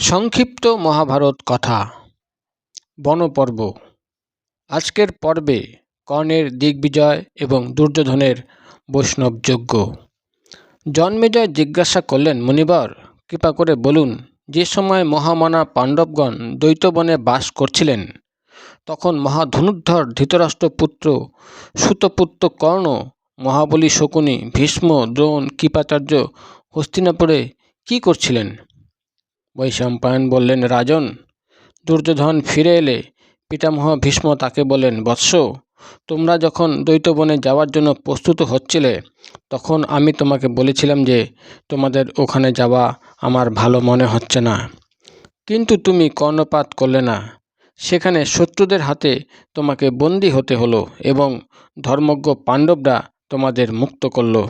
সংক্ষিপ্ত মহাভারত কথা। বনপর্ব। আজকের পর্বে কর্ণের দিগ্বিজয় এবং দুর্যোধনের বৈষ্ণবযজ্ঞ। জন্মেজয় জিজ্ঞাসা করলেন, মুনিবর, কৃপা করে বলুন, যে সময় মহামানা পাণ্ডবগণ দ্বৈতবনে বাস করছিলেন, তখন মহাধনুর্ধর ধৃতরাষ্ট্রপুত্র, সুতপুত্র কর্ণ, মহাবলী শকুনি, ভীষ্ম, দ্রোণ, কৃপাচার্য হস্তিনাপুরে কি করছিলেন? বৈশম্পায়ন বললেন, রাজন, দুর্যোধন ফিরে এলে পিতামহ ভীষ্ম তাকে বললেন, বৎস, তোমরা যখন দ্বৈতবনে যাওয়ার জন্য প্রস্তুত হচ্ছিলে, তখন আমি তোমাকে বলেছিলাম যে, তোমাদের ওখানে যাওয়া আমার ভালো মনে হচ্ছে না। কিন্তু তুমি কর্ণপাত করলে না। সেখানে শত্রুদের হাতে তোমাকে বন্দী হতে হলো এবং ধর্মজ্ঞ পাণ্ডবরা তোমাদের মুক্ত করল।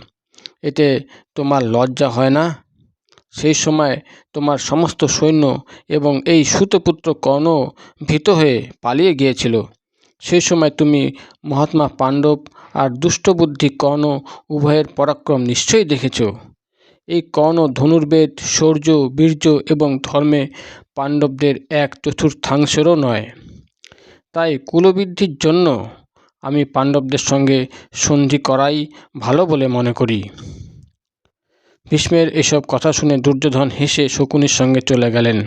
এতে তোমার লজ্জা হয় না? সেই সময় তোমার সমস্ত সৈন্য এবং এই সুতপুত্র কর্ণ ভীত হয়ে পালিয়ে গিয়েছিল। সেই সময় তুমি মহাত্মা পাণ্ডব আর দুষ্টবুদ্ধি কর্ণ উভয়ের পরাক্রম নিশ্চয়ই দেখেছ। এই কর্ণ, ধনুর্বেদ, শৌর্য, বীর্য এবং ধর্মে পাণ্ডবদের এক চতুর্থাংশেরও নয়। তাই কুলবৃদ্ধির জন্য আমি পাণ্ডবদের সঙ্গে সন্ধি করাই ভালো বলে মনে করি। ভীষ্মের এসব কথা শুনে দুর্যোধন হেসে শকুনির সঙ্গে চলে গেলেন।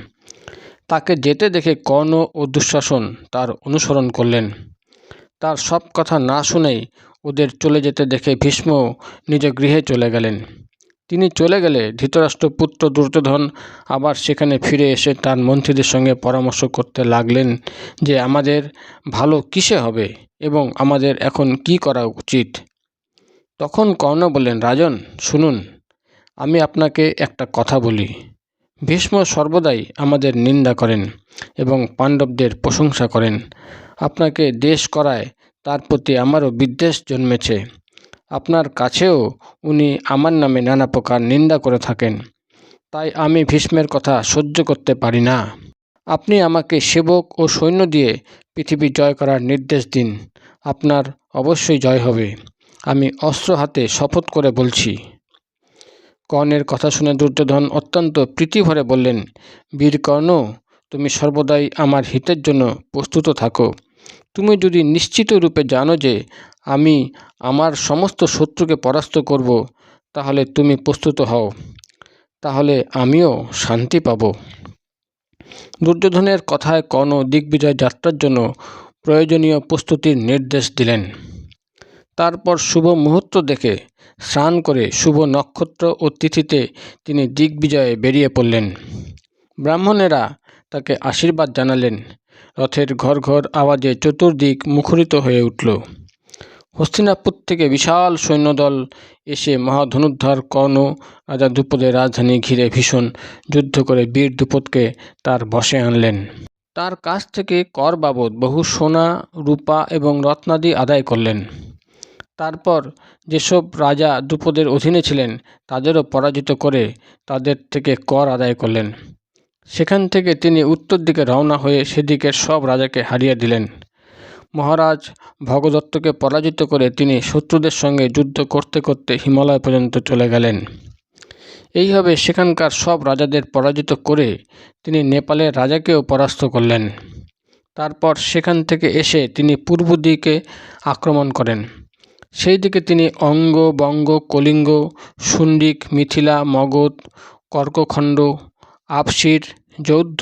তাকে যেতে দেখে কর্ণ ও দুঃশাসন তার অনুসরণ করলেন। তার সব কথা না শুনেই ওদের চলে যেতে দেখে ভীষ্ম নিজ গৃহে চলে গেলেন। তিনি চলে গেলে ধৃতরাষ্ট্র পুত্র দুর্যোধন আবার সেখানে ফিরে এসে তার মন্ত্রীদের সঙ্গে পরামর্শ করতে লাগলেন যে, আমাদের ভালো কিসে হবে এবং আমাদের এখন কি করা উচিত? তখন কর্ণ বললেন, রাজন, শুনুন আমি আপনাকে একটা কথা বলি। ভীষ্ম সর্বদাই আমাদের নিন্দা করেন এবং পাণ্ডবদের প্রশংসা করেন। আপনাকে দেশ করায় তার প্রতি আমারও বিদ্বেষ জন্মেছে। আপনার কাছেও উনি আমার নামে নানা প্রকার নিন্দা করে থাকেন। তাই আমি ভীষ্মের কথা সহ্য করতে পারি না। আপনি আমাকে সেবক ও সৈন্য দিয়ে পৃথিবী জয় করার নির্দেশ দিন। আপনার অবশ্যই জয় হবে। আমি অস্ত্র হাতে শপথ করে বলছি। কর্ণের কথা শুনে দুর্যোধন অত্যন্ত প্রীতিভরে বললেন, বীর কর্ণ, তুমি সর্বদাই আমার হিতের জন্য প্রস্তুত থাকো। তুমি যদি নিশ্চিত রূপে জানো যে আমি আমার সমস্ত শত্রুকে পরাস্ত করব, তাহলে তুমি প্রস্তুত হও। তাহলে আমিও শান্তি পাব। দুর্যোধনের কথায় কর্ণ দিগ্বিজয় যাত্রার জন্য প্রয়োজনীয় প্রস্তুতির নির্দেশ দিলেন। তারপর শুভ মুহূর্ত দেখে স্নান করে শুভ নক্ষত্র ও তিথিতে তিনি দিগ্বিজয়ে বেরিয়ে পড়লেন। ব্রাহ্মণেরা তাকে আশীর্বাদ জানালেন। রথের ঘর ঘর আওয়াজে চতুর্দিক মুখরিত হয়ে উঠল। হস্তিনাপুর থেকে বিশাল সৈন্যদল এসে মহাধনুদ্ধার কর্ণ, রাজা দ্রুপদের রাজধানী ঘিরে ভীষণ যুদ্ধ করে বীর দ্রুপদকে তার বসে আনলেন। তার কাছ থেকে কর বাবদ বহু সোনা, রূপা এবং রত্নাদি আদায় করলেন। তারপর যেসব রাজা দ্রুপদের অধীনে ছিলেন, তাদেরও পরাজিত করে তাদের থেকে কর আদায় করলেন। সেখান থেকে তিনি উত্তর দিকে রওনা হয়ে সেদিকের সব রাজাকে হারিয়ে দিলেন। মহারাজ ভগদত্তকে পরাজিত করে তিনি শত্রুদের সঙ্গে যুদ্ধ করতে করতে হিমালয় পর্যন্ত চলে গেলেন। এইভাবে সেখানকার সব রাজাদের পরাজিত করে তিনি নেপালের রাজাকেও পরাস্ত করলেন। তারপর সেখান থেকে এসে তিনি পূর্ব দিকে আক্রমণ করেন। সেই দিকে তিনি অঙ্গ, বঙ্গ, কলিঙ্গ, সুন্ডিক, মিথিলা, মগধ, কর্কখণ্ড, আপসির, যৌদ্ধ,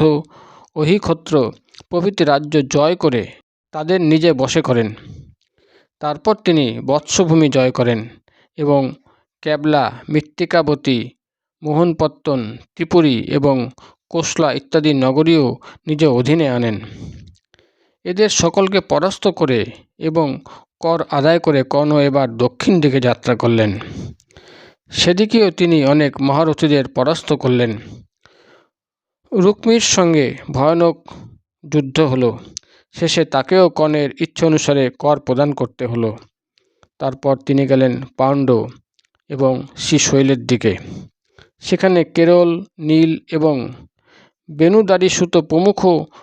অহিক্ষত্র প্রভৃতি রাজ্য জয় করে তাদের নিজে বসে করেন। তারপর তিনি বৎসভূমি জয় করেন এবং ক্যাবলা, মৃত্তিকাবতী, মোহনপত্তন, ত্রিপুরী এবং কোসলা ইত্যাদি নগরীও নিজ অধীনে আনেন। এদের সকলকে পরাস্ত করে এবং কর আদায় করে কর্ণ এবার দক্ষিণ দিকে যাত্রা করলেন। সেদিকেও তিনি অনেক মহারথীদের পরাস্ত করলেন। রুক্মির সঙ্গে ভয়ানক যুদ্ধ হলো। শেষে তাকেও কর্ণের ইচ্ছে অনুসারে কর প্রদান করতে হলো। তারপর তিনি গেলেন পাণ্ড এবং শ্রীশৈলের দিকে। সেখানে কেরল, নীল এবং বেনুদারি সুতো প্রমুখ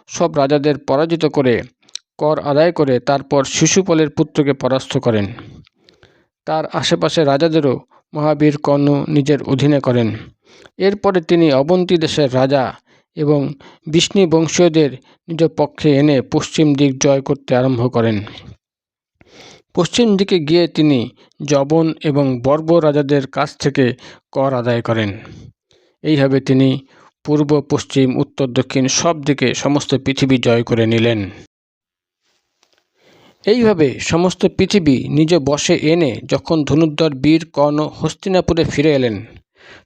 সব রাজাদের পরাজিত করে কর আদায় করে তারপর শিশুপালের পুত্রকে পরাস্ত করেন। তার আশেপাশে রাজাদেরও মহাবীর কর্ণ নিজের অধীনে করেন। এরপরে তিনি অবন্তী দেশের রাজা এবং বিষ্ণু বংশীয়দের নিজ পক্ষে এনে পশ্চিম দিক জয় করতে আরম্ভ করেন। পশ্চিম দিকে গিয়ে তিনি জবন এবং বর্ব রাজাদের কাছ থেকে কর আদায় করেন। এইভাবে তিনি পূর্ব, পশ্চিম, উত্তর, দক্ষিণ সব দিকে সমস্ত পৃথিবী জয় করে নিলেন। এইভাবে সমস্ত পৃথিবী নিজ বশে এনে যখন ধনুর্ধর বীর কর্ণ হস্তিনাপুরে ফিরে এলেন,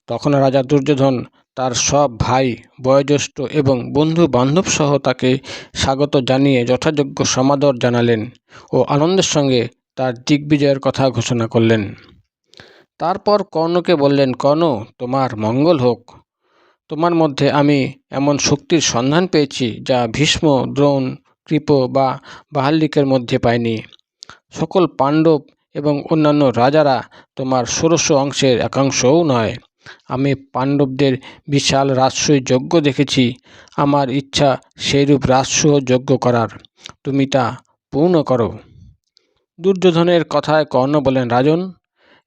তখন রাজা দুর্যোধন তার সব ভাই, বয়োজ্যেষ্ঠ এবং বন্ধু বান্ধব সহ তাকে স্বাগত জানিয়ে যথাযোগ্য সমাদর জানালেন ও আনন্দের সঙ্গে তার দিগ্বিজয়ের কথা ঘোষণা করলেন। তারপর কর্ণকে বললেন, কর্ণ, তোমার মঙ্গল হোক। তোমার মধ্যে আমি এমন শক্তির সন্ধান পেয়েছি যা ভীষ্ম, দ্রোণ কৃপ বা বাহাল্লিকের মধ্যে পায়নি। সকল পাণ্ডব এবং অন্যান্য রাজারা তোমার ষোড়শ অংশের একাংশও নয়। আমি পাণ্ডবদের বিশাল রাজস্বী যজ্ঞ দেখেছি। আমার ইচ্ছা সেইরূপ রাজস্ব যজ্ঞ করার। তুমি তা পূর্ণ করো। দুর্যোধনের কথায় কর্ণ বলেন, রাজন,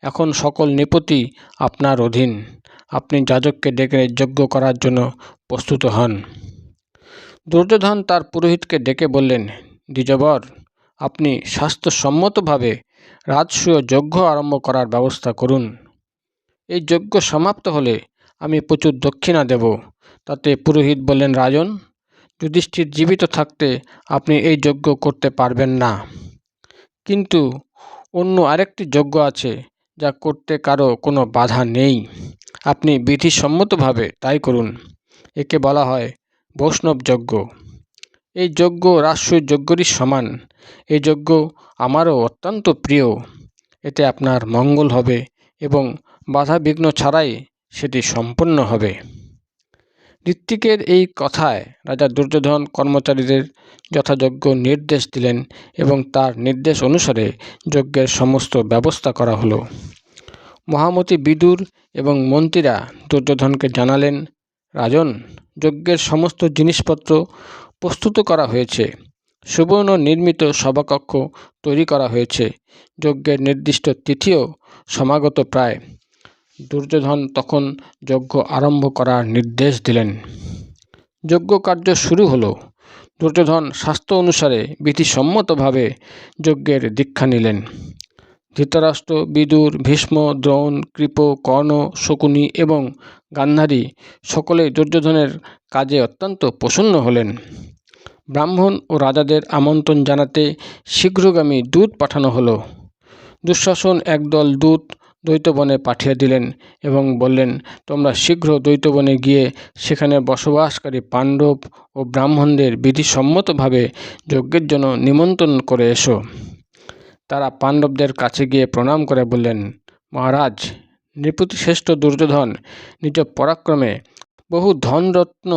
এখন সকল নিপতি আপনার অধীন। আপনি যাজককে ডেকে যজ্ঞ করার জন্য প্রস্তুত হন। দুর্যোধন তার পুরোহিতকে ডেকে বললেন, দ্বিজবর, আপনি স্বাস্থ্যসম্মতভাবে রাজসূয় যজ্ঞ আরম্ভ করার ব্যবস্থা করুন। এই যজ্ঞ সমাপ্ত হলে আমি প্রচুর দক্ষিণা দেব। তাতে পুরোহিত বললেন, রাজন, যুধিষ্ঠির জীবিত থাকতে আপনি এই যজ্ঞ করতে পারবেন না। কিন্তু অন্য আরেকটি যজ্ঞ আছে যা করতে কারও কোনো বাধা নেই। আপনি বিধিসম্মতভাবে তাই করুন। একে বলা হয় বৈষ্ণব যজ্ঞ এই যজ্ঞ রাষ্ট্রীয় যজ্ঞরই সমান। এই যজ্ঞ আমারও অত্যন্ত প্রিয়। এতে আপনার মঙ্গল হবে এবং বাধা বিঘ্ন ছাড়াই সেটি সম্পন্ন হবে। ঋত্বিকের এই কথায় রাজা দুর্যোধন কর্মচারীদের যথাযোগ্য নির্দেশ দিলেন এবং তার নির্দেশ অনুসারে যজ্ঞের সমস্ত ব্যবস্থা করা হলো। মহামতি বিদুর এবং মন্ত্রীরা দুর্যোধনকে জানালেন, রাজন যজ্ঞের সমস্ত জিনিসপত্র প্রস্তুত করা হয়েছে। সুবর্ণ নির্মিত সভাকক্ষ তৈরি করা হয়েছে। যজ্ঞের নির্দিষ্ট তিথিও সমাগত প্রায়। দুর্যোধন তখন যজ্ঞ আরম্ভ করার নির্দেশ দিলেন। যজ্ঞ কার্য শুরু হলো। দুর্যোধন স্বাস্থ্য অনুসারে বিধিসম্মতভাবে যজ্ঞের দীক্ষা নিলেন। ধৃতরাষ্ট্র, বিদুর, ভীষ্ম, দ্রোণ, কৃপ, কর্ণ, শকুনি এবং গান্ধারী সকলে দুর্যোধনের কাজে অত্যন্ত প্রসন্ন হলেন। ব্রাহ্মণ ও রাজাদের আমন্ত্রণ জানাতে শীঘ্রগামী দূত পাঠানো হলো। দুঃশাসন একদল দূত দ্বৈতবনে পাঠিয়ে দিলেন এবং বললেন, তোমরা শীঘ্র দ্বৈতবনে গিয়ে সেখানে বসবাসকারী পাণ্ডব ও ব্রাহ্মণদের বিধিসম্মতভাবে যজ্ঞের জন্য নিমন্ত্রণ করে এসো। তারা পাণ্ডবদের কাছে গিয়ে প্রণাম করে বললেন, মহারাজ নৃপতিশ্রেষ্ঠ দুর্যোধন নিজ পরাক্রমে বহু ধনরত্ন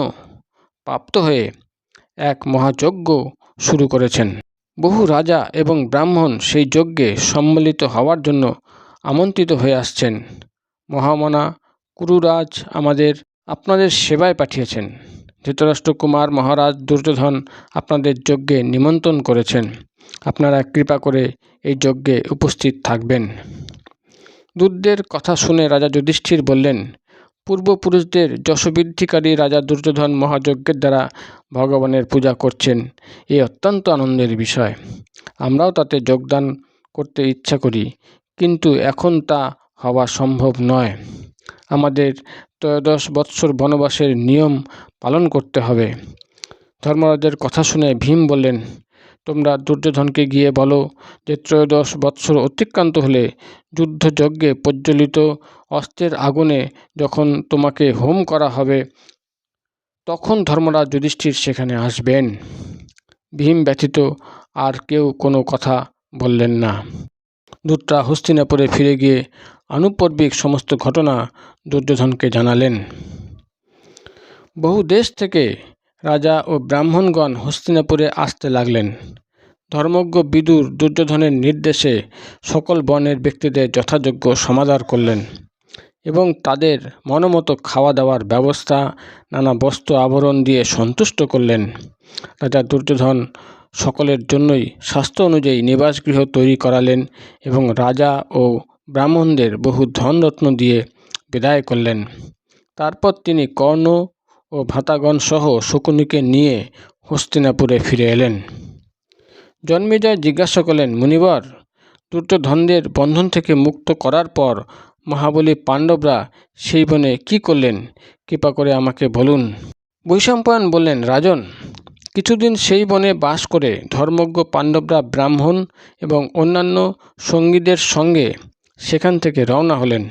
প্রাপ্ত হয়ে এক মহাযজ্ঞ শুরু করেছেন। বহু রাজা এবং ব্রাহ্মণ সেই যজ্ঞে সম্মিলিত হওয়ার জন্য আমন্ত্রিত হয়ে আসছেন। মহামনা কুরুরাজ আমাদের আপনাদের সেবায় পাঠিয়েছেন। ধৃতরাষ্ট্রকুমার মহারাজ দুর্যোধন আপনাদের যজ্ঞে নিমন্ত্রণ করেছেন। আপনারা কৃপা করে এই যজ্ঞে উপস্থিত থাকবেন। দূতদের কথা শুনে রাজা যুধিষ্ঠির বললেন, পূর্বপুরুষদের যশবৃদ্ধিকারী রাজা দুর্যোধন মহাযজ্ঞের দ্বারা ভগবানের পূজা করছেন। এ অত্যন্ত আনন্দের বিষয়। আমরাও তাতে যোগদান করতে ইচ্ছা করি, কিন্তু এখন তা হওয়া সম্ভব নয়। আমাদের ত্রয়োদশ বৎসর বনবাসের নিয়ম পালন করতে হবে। ধর্মরাজের কথা শুনে ভীম বললেন তোমরা দুর্যোধনকে গিয়ে বলো যে ত্রয়োদশ বৎসর অতিক্রান্ত হলে যুদ্ধযজ্ঞে প্রজ্বলিত অস্ত্রের আগুনে যখন তোমাকে হোম করা হবে, তখন ধর্মরাজ যুধিষ্ঠির সেখানে আসবেন। ভীম ব্যতীত আর কেউ কোনো কথা বললেন না। দূতরা হস্তিনাপুরে ফিরে গিয়ে আনুপর্বিক সমস্ত ঘটনা দুর্যোধনকে জানালেন। বহু দেশ থেকে রাজা ও ব্রাহ্মণগণ হস্তিনাপুরে আসতে লাগলেন। ধর্মজ্ঞ বিদুর দুর্যোধনের নির্দেশে সকল বনের ব্যক্তিদের যথাযোগ্য সমাদার করলেন এবং তাদের মনোমতো খাওয়া দাওয়ার ব্যবস্থা, নানা বস্ত্র আবরণ দিয়ে সন্তুষ্ট করলেন। রাজা দুর্যোধন সকলের জন্যই স্বাস্থ্য অনুযায়ী নিবাসগৃহ তৈরি করালেন এবং রাজা ও ব্রাহ্মণদের বহু ধনরত্ন দিয়ে বিদায় করলেন। তারপর তিনি কর্ণ ও ভাতাগণ সহ শকুনিকে নিয়ে হস্তিনাপুরে ফিরে এলেন। জন্মেজয় জিজ্ঞাসা করলেন, মুনিবর, দুর্যোধনদের বন্ধন থেকে মুক্ত করার পর মহাবলী পাণ্ডবরা সেই বনে কি করলেন? কৃপা করে আমাকে বলুন। বৈশম্পায়ন বললেন, রাজন, কিছুদিন সেই বনে বাস করে ধর্মজ্ঞ পাণ্ডবরা ব্রাহ্মণ এবং অন্যান্য সঙ্গীদের সঙ্গে সেখান থেকে রওনা হলেন।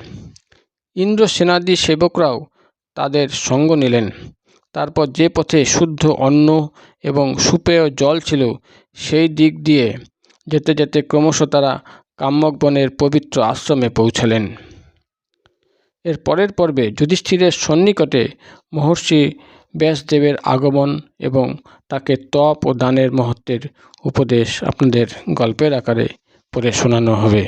ইন্দ্র সেনাদি সেবকরাও তাদের সঙ্গ নিলেন। তারপর যে পথে শুদ্ধ অন্ন এবং সুপেয় জল ছিল, সেই দিক দিয়ে যেতে যেতে ক্রমশ তারা কাম্যক বনের পবিত্র আশ্রমে পৌঁছালেন। এর পরের পর্বে যুধিষ্ঠিরের সন্নিকটে মহর্ষি ব্যাসদেবের আগমন এবং তাকে তপ ও দানের মহত্বের উপদেশ আপনাদের গল্পের আকারে পড়ে শোনানো হবে।